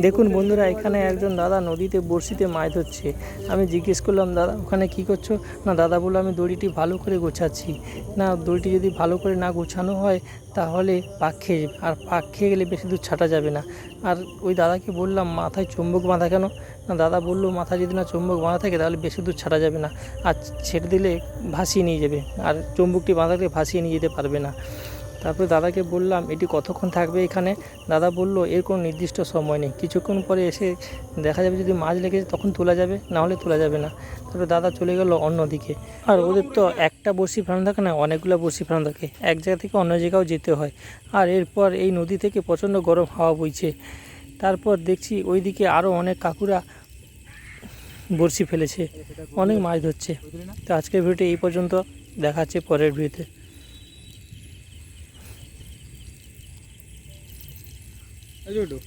দেখুন বন্ধুরা, এখানে একজন দাদা নদীতে, বড়শিতে মাছ ধরছে। আমি জিজ্ঞেস করলাম, দাদা, ওখানে কি করছ? না, দাদা বলল, আমি দড়িটি ভালো করে গোছাচ্ছি। না, দড়িটি যদি ভালো করে না গোছানো হয়, তাহলে পাক খেয়ে যাবে। আর পাক খেয়ে গেলে বেশি দূর ছাটা যাবে না। আর ওই দাদাকে বললাম, মাথায় চুম্বক বাঁধা কেন? না, দাদা বলল, মাথায় যদি না চুম্বক বাঁধা থাকে, তাহলে বেশি দূর ছাড়া যাবে না। আর ছেড়ে দিলে ভাসিয়ে নিয়ে যাবে। আর চুম্বকটি বাঁধাকে ভাসিয়ে নিয়ে যেতে পারবে না। তারপরে দাদাকে বললাম, এটি কতক্ষণ থাকবে এখানে? দাদা বলল, এর কোনো নির্দিষ্ট সময় নেই। কিছুক্ষণ পরে এসে দেখা যাবে যদি মাছ লেগেছে তখন তোলা যাবে, না হলে তোলা যাবে না। তারপরে দাদা চলে গেল অন্যদিকে আর ওদের তো একটা বড়শি ফেরানো থাকে না, অনেকগুলো বড়শি ফেরানো থাকে। এক জায়গা থেকে অন্য জায়গাও যেতে হয়। আর এরপর এই নদী থেকে প্রচণ্ড গরম হাওয়া বইছে। তারপর দেখছি ওইদিকে আরও অনেক কাকুরা বড়শি ফেলেছে, অনেক মাছ ধরছে। তো আজকের ভিডিওটি এই পর্যন্ত। দেখাচ্ছে পরের ভিডিওতে। ayudo